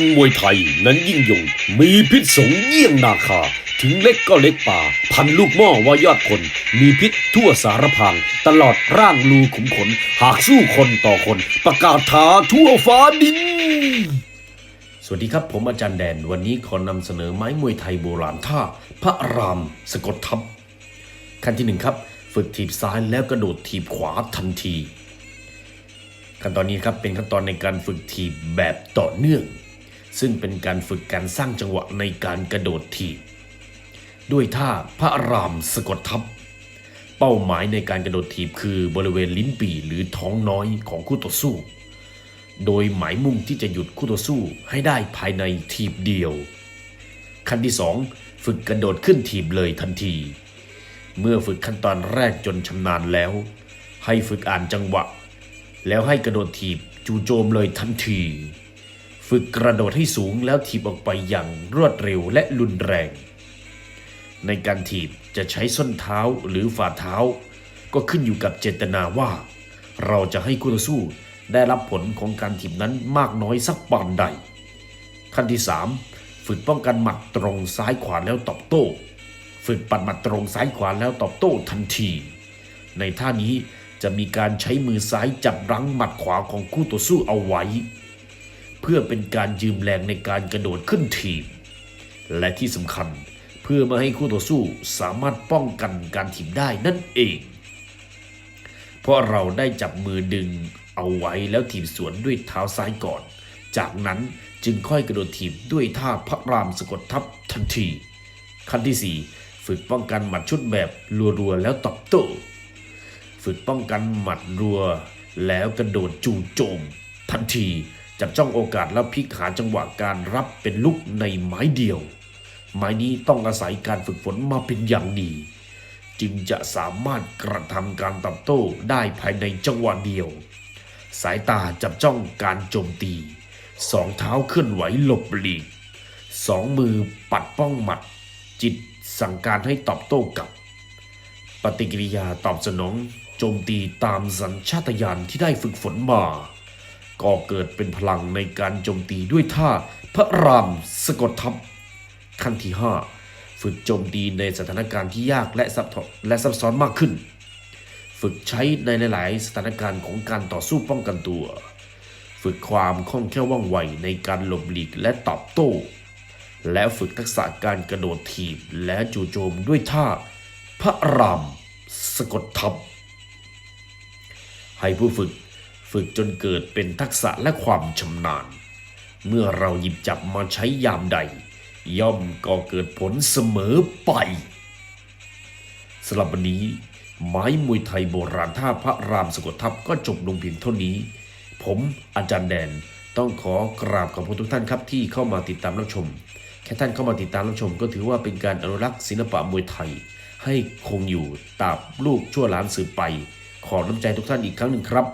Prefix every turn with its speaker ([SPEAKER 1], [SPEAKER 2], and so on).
[SPEAKER 1] มวยไทยนั้นยิ่งยง มีพิษสงเยี่ยงนาคา ถึงเล็กก็เล็กป่า พันลูกหม้อว่ายอดคน มีพิษทั่วสารพาง ตลอดร่างรูขุมขน หากสู้คนต่อคน ประกาศท้าทั่วฟ้าดิน สวัสดีครับผมอาจารย์แดน วันนี้ขอนำเสนอไม้มวยไทยโบราณท่า พระรามสะกดทับ ขั้นที่หนึ่งครับ ฝึกถีบซ้ายแล้วกระโดดถีบขวาทันที ขั้นตอนนี้ครับเป็นขั้นตอนในการฝึกถีบแบบต่อเนื่อง ซึ่งเป็นการฝึกการสร้างจังหวะในการกระโดดถีบด้วยท่าพระรามสะกดทับ เป้าหมายในการกระโดดถีบคือบริเวณลิ้นปี่หรือท้องน้อยของคู่ต่อสู้ โดยหมายมุ่งที่จะหยุดคู่ต่อสู้ให้ได้ภายในถีบเดียว ขั้นที่ 2 ฝึกกระโดดขึ้นถีบเลยทันที เมื่อฝึกขั้นตอนแรกจนชำนาญแล้ว ให้ฝึกอ่านจังหวะ แล้วให้กระโดดถีบจูโจมเลยทันที ฝึกกระโดดให้สูงแล้วถีบออกไปอย่างรวดเร็วและรุนแรง ในการถีบจะใช้ส้นเท้าหรือฝ่าเท้า ก็ขึ้นอยู่กับเจตนาว่า เราจะให้คู่ต่อสู้ได้รับผลของการถีบนั้นมากน้อยสักปานใด ขั้นที่ 3 ฝึกป้องกันหมัดตรงซ้ายขวาแล้วตอบโต้ ฝึกปัดหมัดตรงซ้ายขวาแล้วตอบโต้ทันที ในท่านี้จะมีการใช้มือซ้ายจับรั้งหมัดขวาของคู่ต่อสู้เอาไว้ เพื่อเป็นการยืมแรงในการกระโดดขึ้นถีบ และที่สำคัญเพื่อม่ให้คู่ต่อสู้สามารถป้องกันการถีบได้นั่นเอง เพราะเราได้จับมือดึงเอาไว้แล้วถีบสวนด้วยเท้าซ้ายก่อน จากนั้นจึงค่อยกระโดดถีบด้วยท่าพระรามสะกดทับทันที ขั้นที่ 4 ฝึกป้องกันหมัดชุดแบบรัวๆแล้วตอบโต้ฝึกป้องกันหมัดรัวแล้วกระโดดจู่โจมทันที จับจ้องโอกาสแล้วพลิกหาจังหวะการรับเป็นลุกในไม้เดียว ไม้นี้ต้องอาศัยการฝึกฝนมาเป็นอย่างดี จึงจะสามารถกระทำการตอบโต้ได้ภายในจังหวะเดียว สายตาจับจ้องการโจมตี สองเท้าเคลื่อนไหวหลบหลีก สองมือปัดป้องหมัด จิตสั่งการให้ตอบโต้กับ ปฏิกิริยาตอบสนองโจมตีตามสัญชาตญาณที่ได้ฝึกฝนมา ก็เกิดเป็นพลังในการโจมตีด้วยท่าพระรามสะกดทับขั้นที่ 5 ฝึกโจมตีในสถานการณ์ที่ยากและซับและซับซ้อนมากขึ้น ฝึกใช้ในหลาย ๆ สถานการณ์ของการต่อสู้ป้องกันตัว ฝึกความคล่องแคล่วว่องไวในการหลบหลีกและตอบโต้ และฝึกทักษะการกระโดดถีบและจู่โจมด้วยท่าพระรามสะกดทับให้ผู้ฝึก ฝึกจนเกิดเป็นทักษะและความชำนาญ เมื่อเราหยิบจับมาใช้ยามใด ย่อมก็เกิดผลเสมอไปสำหรับวันนี้ ไม้มวยไทยโบราณท่าพระรามสะกดทับก็จบลงเพียงเท่านี้ ผมอาจารย์แดนต้องขอกราบขอบคุณทุกท่านครับที่เข้ามาติดตามรับชม แค่ท่านเข้ามาติดตามรับชม ก็ถือว่าเป็นการอนุรักษ์ศิลปะมวยไทย ให้คงอยู่ตราบลูกชั่วหลานสืบไป ขอน้ำใจทุกท่านอีกครั้งหนึ่งครับ